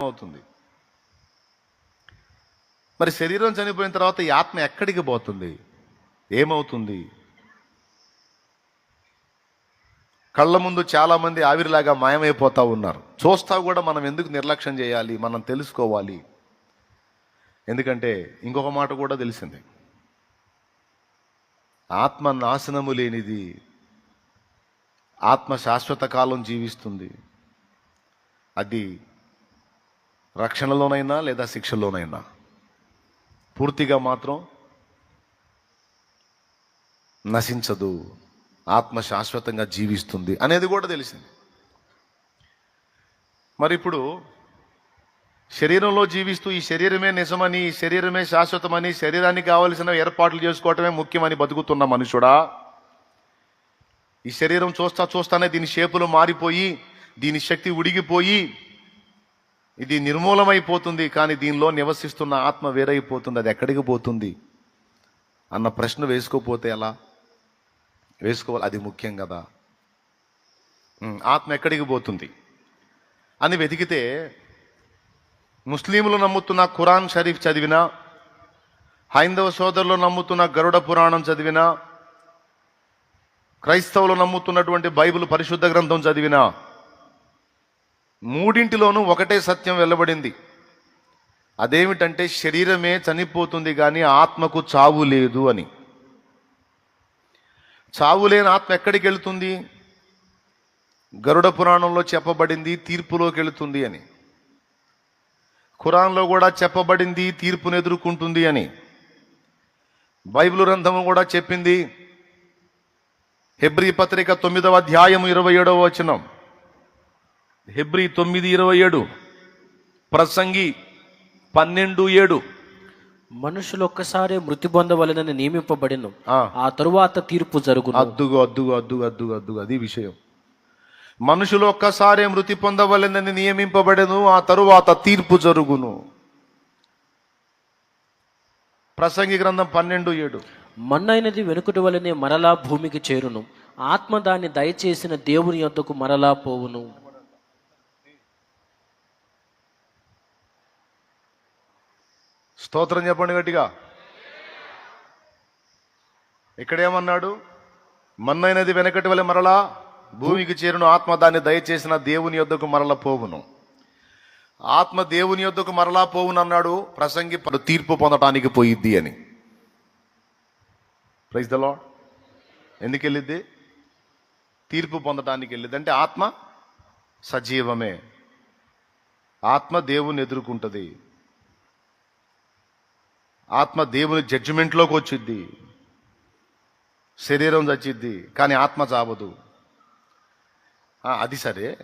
అవుతుంది. మరి శరీరం చనిపోయిన తర్వాత ఈ ఆత్మ ఎక్కడికి పోతుంది? ఏమవుతుంది? కళ్ళ ముందు చాలా మంది ఆవిరిలాగా మాయమైపోతా ఉన్నారు. చూస్తా కూడా మనం ఎందుకు నిర్లక్ష్యం చేయాలి? మనం తెలుసుకోవాలి. ఎందుకంటే ఇంకొక మాట కూడా తెలిసింది. ఆత్మ నాశనము లేనిది ఆత్మ శాశ్వత కాలం జీవిస్తుంది. అది రక్షణలోనైనా లేదా శిక్షలోనైనా పూర్తిగా మాత్రం నశించదు ఆత్మ శాశ్వతంగా జీవిస్తుంది అనేది కూడా తెలిసింది. మరి ఇప్పుడు శరీరంలో జీవిస్తూ ఈ శరీరమే నిజమని ఈ శరీరమే శాశ్వతమని శరీరానికి కావలసిన ఏర్పాట్లు చేసుకోవటమే ముఖ్యమని బతుకుతున్న మనుషుడా ఈ శరీరం చూస్తా చూస్తానే దీని షేపులు మారిపోయి దీని శక్తి ఉడిగిపోయి ఇది నిర్మూలమైపోతుంది కానీ దీనిలో నివసిస్తున్న ఆత్మ వేరైపోతుంది అది ఎక్కడికి పోతుంది? అన్న ప్రశ్న వేసుకోపోతే ఎలా? వేసుకోవాలి అది ముఖ్యం కదా. ఆత్మ ఎక్కడికి పోతుంది? అని వెతికితే ముస్లింలు నమ్ముతున్న ఖురాన్ షరీఫ్ చదివినా హైందవ సోదరులు నమ్ముతున్న గరుడ పురాణం చదివినా క్రైస్తవులు నమ్ముతున్నటువంటి బైబిల్ పరిశుద్ధ గ్రంథం చదివినా మూడింటిలోనూ ఒకటే సత్యం వెల్లబడింది. అదేమిటంటే శరీరమే చనిపోతుంది కానీ ఆత్మకు చావు లేదు అని. చావు లేని ఆత్మ ఎక్కడికి వెళుతుంది? గరుడ పురాణంలో చెప్పబడింది తీర్పులోకి వెళుతుంది అని. ఖురాన్లో కూడా చెప్పబడింది తీర్పును ఎదుర్కొంటుంది అని. బైబిల్ గ్రంథము కూడా చెప్పింది. హెబ్రీ పత్రిక తొమ్మిదవ అధ్యాయం ఇరవై ఏడవ వచనం. హెబ్రీ తొమ్మిది ఇరవై ఏడు ప్రసంగి పన్నెండు ఏడు. మనుషులు ఒక్కసారి మృతి పొందవలనని నియమింపబడిను. ఆ, తరువాత తీర్పు జరుగును. అద్దుగు అద్దుగు అద్దుగు అద్దుగు అద్దుగు అది విషయం. మనుషులు ఒక్కసారే మృతి పొందవలెనని నియమింపబడెను ఆ తరువాత తీర్పు జరుగును. ప్రసంగి గ్రంథం పన్నెండు ఏడు. మన్నైనది వెనుకటి వలనే మరలా భూమికి చేరును. ఆత్మ దాన్ని దయచేసిన దేవుని యొద్దకు మరలా పోవును. స్తోత్రం చెప్పండి గట్టిగా. ఇక్కడేమన్నాడు? మన్నైనది వెనకటి వల్ల మరలా భూమికి చేరును. ఆత్మ దాన్ని దయచేసిన దేవుని యొద్దకు మరల పోవును. ఆత్మ దేవుని యొద్దకు మరలా పోవును అన్నాడు ప్రసంగి తీర్పు పొందటానికి పోయిద్ది అని. ప్రైజ్ ద లాడ్ ఎందుకు వెళ్ళిద్ది? తీర్పు పొందటానికి వెళ్ళిద్ది. అంటే ఆత్మ సజీవమే. ఆత్మ దేవుని ఎదుర్కొంటుంది. ఆత్మ దేవుని జడ్జిమెంట్లోకి వచ్చిద్ది. శరీరం చచ్చిద్ది కానీ ఆత్మ చావదు. అది సరే.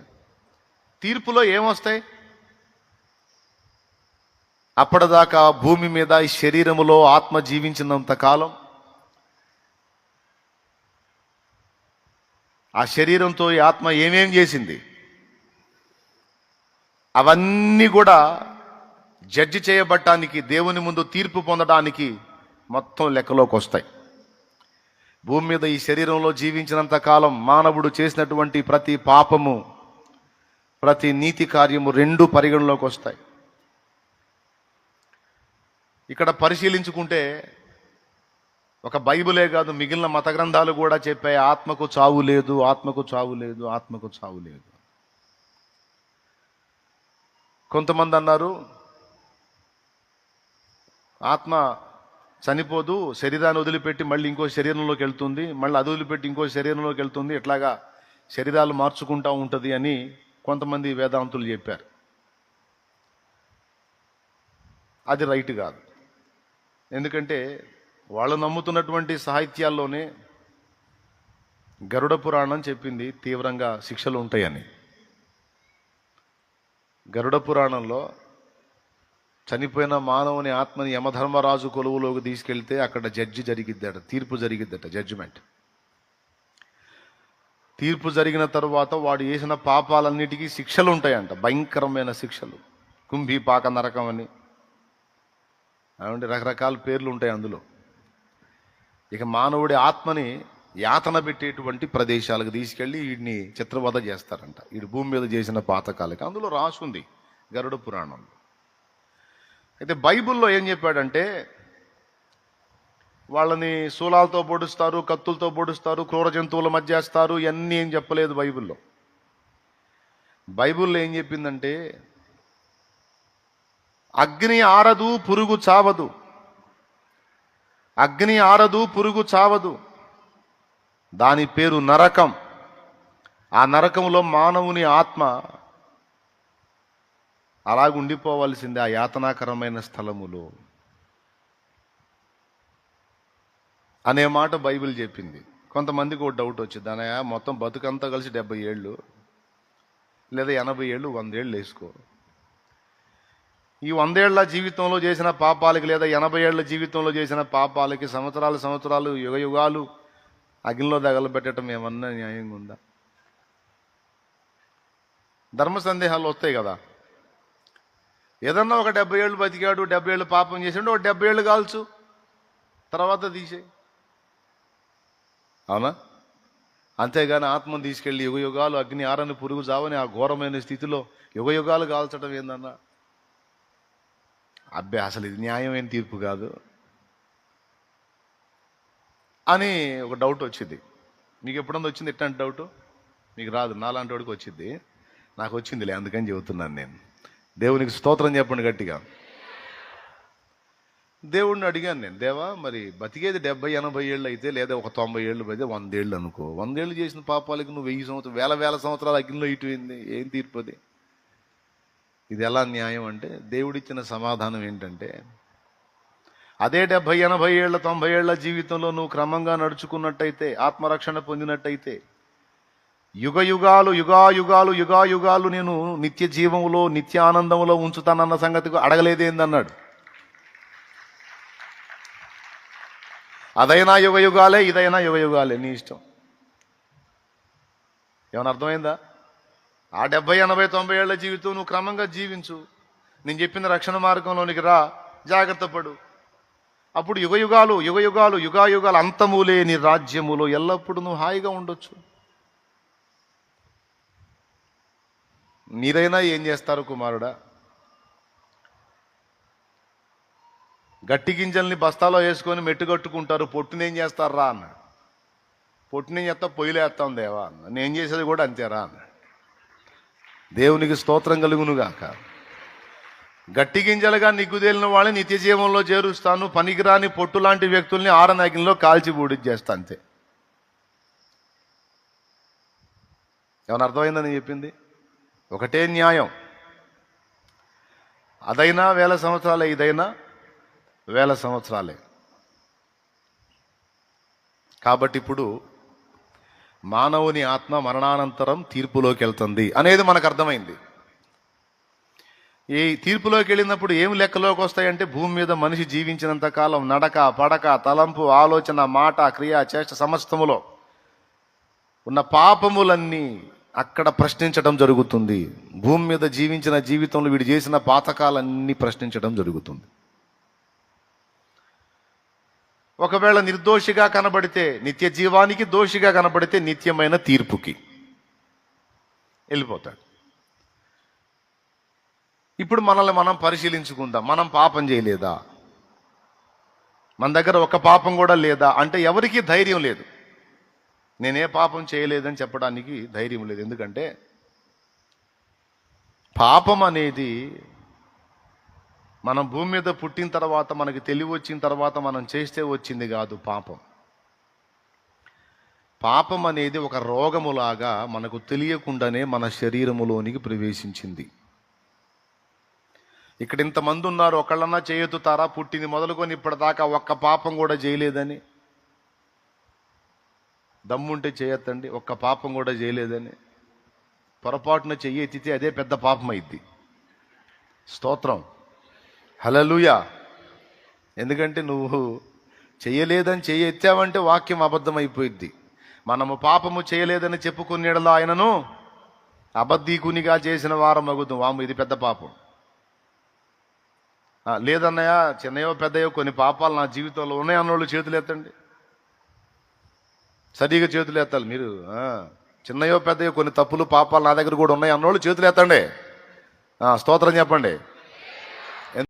తీర్పులో ఏమొస్తాయి? అప్పటిదాకా భూమి మీద ఈ శరీరములో ఆత్మ జీవించినంత కాలం ఆ శరీరంతో ఈ ఆత్మ ఏమేం చేసింది? అవన్నీ కూడా జడ్జి చేయబట్టానికి దేవుని ముందు తీర్పు పొందడానికి మొత్తం లెక్కలోకి వస్తాయి. భూమి మీద ఈ శరీరంలో జీవించినంత కాలం మానవుడు చేసినటువంటి ప్రతి పాపము ప్రతి నీతి కార్యము రెండు పరిగణలోకి వస్తాయి. ఇక్కడ పరిశీలించుకుంటే ఒక బైబిలే కాదు మిగిలిన మత గ్రంథాలు కూడా చెప్పాయి ఆత్మకు చావు లేదు ఆత్మకు చావు లేదు ఆత్మకు చావు లేదు. కొంతమంది అన్నారు ఆత్మ చనిపోదు శరీరాన్ని వదిలిపెట్టి మళ్ళీ ఇంకో శరీరంలోకి వెళ్తుంది మళ్ళీ అది వదిలిపెట్టి ఇంకో శరీరంలోకి వెళ్తుంది ఇట్లాగా శరీరాలు మార్చుకుంటూ ఉంటుంది అని కొంతమంది వేదాంతులు చెప్పారు. అది రైట్ కాదు. ఎందుకంటే వాళ్ళు నమ్ముతున్నటువంటి సాహిత్యాల్లోనే గరుడ పురాణం చెప్పింది తీవ్రంగా శిక్షలు ఉంటాయని. గరుడ పురాణంలో చనిపోయిన మానవుని ఆత్మని యమధర్మరాజు కొలువులోకి తీసుకెళ్తే అక్కడ జడ్జి జరిగిద్దట తీర్పు జరిగిద్దట జడ్జిమెంట్ తీర్పు జరిగిన తర్వాత వాడు చేసిన పాపాలన్నిటికీ శిక్షలు ఉంటాయంట భయంకరమైన శిక్షలు. కుంభీ పాక నరకం అని. అంటే రకరకాల పేర్లు ఉంటాయి అందులో. ఇక మానవుడి ఆత్మని యాతన పెట్టేటువంటి ప్రదేశాలకు తీసుకెళ్ళి వీడిని చిత్రవధ చేస్తారంట. వీడు భూమి మీద చేసిన పాతకాలకి. అందులో రాసుంది గరుడ పురాణంలో. అయితే బైబిల్లో ఏం చెప్పాడంటే వాళ్ళని శూలాలతో పొడుస్తారు కత్తులతో పొడుస్తారు క్రూర జంతువుల మధ్య వేస్తారు ఇవన్నీ ఏం చెప్పలేదు బైబిల్లో. బైబిల్లో ఏం చెప్పిందంటే అగ్ని ఆరదు పురుగు చావదు. అగ్ని ఆరదు పురుగు చావదు. దాని పేరు నరకం. ఆ నరకంలో మానవుని ఆత్మ అలాగుండిపోవలసిందే ఆ యాతనాకరమైన స్థలములో. అనే మాట బైబిల్ చెప్పింది. కొంతమందికి ఒక డౌట్ వచ్చింది. అనయా మొత్తం బతుకంతా కలిసి డెబ్బై ఏళ్ళు లేదా ఎనభై ఏళ్ళు వందేళ్ళు వేసుకో. ఈ వందేళ్ళ జీవితంలో చేసిన పాపాలకి లేదా ఎనభై ఏళ్ళ జీవితంలో చేసిన పాపాలకి సంవత్సరాలు సంవత్సరాలు యుగ యుగాలు అగ్నిలో తగలబెట్టడం ఏమన్నా న్యాయంగా ఉందా? ధర్మ సందేహాలు వస్తాయి కదా. ఏదన్నా ఒక డెబ్బై ఏళ్ళు బతికాడు డెబ్బై ఏళ్ళు పాపం చేసాడు ఒక డెబ్బై ఏళ్ళు కాల్చు. తర్వాత తీసేయి. అవునా? అంతేగాని ఆత్మను తీసుకెళ్ళి యుగ యుగాలు అగ్ని ఆరని పురుగు జావని ఆ ఘోరమైన స్థితిలో యుగ యుగాలు కాల్చడం ఏందన్నా? అబ్బే అసలు ఇది న్యాయమైన తీర్పు కాదు. అని ఒక డౌట్ వచ్చింది. మీకు ఎప్పుడన్నా వచ్చింది ఎట్లాంటి డౌట్ మీకు రాదు నాలాంటి వాడికి వచ్చింది. నాకు వచ్చిందిలే అందుకని చెబుతున్నాను నేను. దేవునికి స్తోత్రం చెప్పండి గట్టిగా. దేవుడిని అడిగాను నేను దేవా మరి బతికేది డెబ్బై ఎనభై ఏళ్ళు అయితే లేదా ఒక తొంభై ఏళ్ళు అయితే వందేళ్ళు అనుకో. వందేళ్ళు చేసిన పాపాలకి నువ్వు వెయ్యి సంవత్సరం వేల వేల సంవత్సరాలు అగ్నిలో ఇటు అయింది ఏం తీర్పు అది? ఇది ఎలా న్యాయం అంటే దేవుడిచ్చిన సమాధానం ఏంటంటే అదే డెబ్బై ఎనభై ఏళ్ళ తొంభై ఏళ్ళ జీవితంలో నువ్వు క్రమంగా నడుచుకున్నట్టయితే ఆత్మరక్షణ పొందినట్టయితే యుగ యుగాలు యుగాయుగాలు యుగాయుగాలు నేను నిత్య జీవములో నిత్య ఆనందంలో ఉంచుతానన్న సంగతి అడగలేదేందన్నాడు అదైనా యుగ యుగాలే ఇదైనా యుగ యుగాలే నీ ఇష్టం. ఏమైనా అర్థమైందా? ఆ డెబ్బై ఎనభై తొంభై ఏళ్ళ జీవితం నువ్వు క్రమంగా జీవించు. నేను చెప్పిన రక్షణ మార్గంలోనికి రా జాగ్రత్త పడు. అప్పుడు యుగయుగాలు యుగయుగాలు యుగ యుగాలు యుగాయుగాలు అంతము లేని రాజ్యములో. ఎల్లప్పుడూ నువ్వు హాయిగా ఉండొచ్చు. నీదైనా ఏం చేస్తారు కుమారుడా? గట్టి గింజల్ని బస్తాలో వేసుకొని మెట్టు కట్టుకుంటారు పొట్టుని ఏం చేస్తారా అన్నాడు పొట్టుని చేస్తా పొయ్యిలో వేస్తాం దేవా అన్న. నేను చేసేది కూడా అంతేరా అన్నాడు దేవునికి స్తోత్రం కలుగునుగాక. గట్టి గింజలుగా నిగ్గుదేలిన వాళ్ళని నిత్య జీవంలో చేరుస్తాను పనికిరాని పొట్టు లాంటి వ్యక్తుల్ని ఆరనాగిలో కాల్చి బూడి చేస్తా అంతే ఏమైనా అర్థమైందని చెప్పింది? ఒకటే న్యాయం. అదైనా వేల సంవత్సరాలే ఇదైనా వేల సంవత్సరాలే. కాబట్టి ఇప్పుడు మానవుని ఆత్మ మరణానంతరం తీర్పులోకి వెళ్తుంది అనేది మనకు అర్థమైంది. ఈ తీర్పులోకి వెళ్ళినప్పుడు ఏం లెక్కలోకి వస్తాయంటే భూమి మీద మనిషి జీవించినంత కాలం నడక పడక తలంపు ఆలోచన మాట క్రియ చేష్ట సమస్తములో ఉన్న పాపములన్నీ అక్కడ ప్రశ్నించడం జరుగుతుంది. భూమి మీద జీవించిన జీవితంలో వీడు చేసిన పాతకాలన్నీ ప్రశ్నించడం జరుగుతుంది. ఒకవేళ నిర్దోషిగా కనబడితే నిత్య జీవానికి దోషిగా కనబడితే నిత్యమైన తీర్పుకి వెళ్ళిపోతాడు. ఇప్పుడు మనల్ని మనం పరిశీలించుకుందాం. మనం పాపం చేయలేదా? మన దగ్గర ఒక పాపం కూడా లేదా? అంటే ఎవరికీ ధైర్యం లేదు. నేనే పాపం చేయలేదని చెప్పడానికి ధైర్యం లేదు. ఎందుకంటే పాపం అనేది మనం భూమి మీద పుట్టిన తర్వాత మనకి తెలివి వచ్చిన తర్వాత మనం చేస్తే వచ్చింది కాదు పాపం. పాపం అనేది ఒక రోగములాగా మనకు తెలియకుండానే మన శరీరములోనికి ప్రవేశించింది. ఇక్కడ ఇంతమంది ఉన్నారు ఒకళ్ళన్నా చేయొత్తుతారా పుట్టింది మొదలుకొని ఇప్పటిదాకా ఒక్క పాపం కూడా చేయలేదని. దమ్ముంటే చేయొద్దండి ఒక్క పాపం కూడా చేయలేదని. పొరపాటున చెయ్యి ఎత్తితే అదే పెద్ద పాపం అయింది స్తోత్రం. హలలుయా ఎందుకంటే నువ్వు చేయలేదని చెయ్యి ఎత్తావంటే వాక్యం అబద్ధమైపోయిద్ది. మనము పాపము చేయలేదని చెప్పుకునేడలో ఆయనను అబద్ధీకునిగా చేసిన వారం మగుద్దు వాము ఇది పెద్ద పాపం. లేదన్నయ్యా లేదన్నయ్య చిన్నయో పెద్దయో కొన్ని పాపాలు నా జీవితంలో ఉన్నాయి అన్నోళ్ళు చేతులు ఎత్తండి సరిగా చేతులు ఎత్తాలి. మీరు చిన్నయో పెద్దయో కొన్ని తప్పులు పాపాలు నా దగ్గర కూడా ఉన్నాయి అన్నోళ్ళు చేతులు ఎత్తండి. స్తోత్రం చెప్పండి.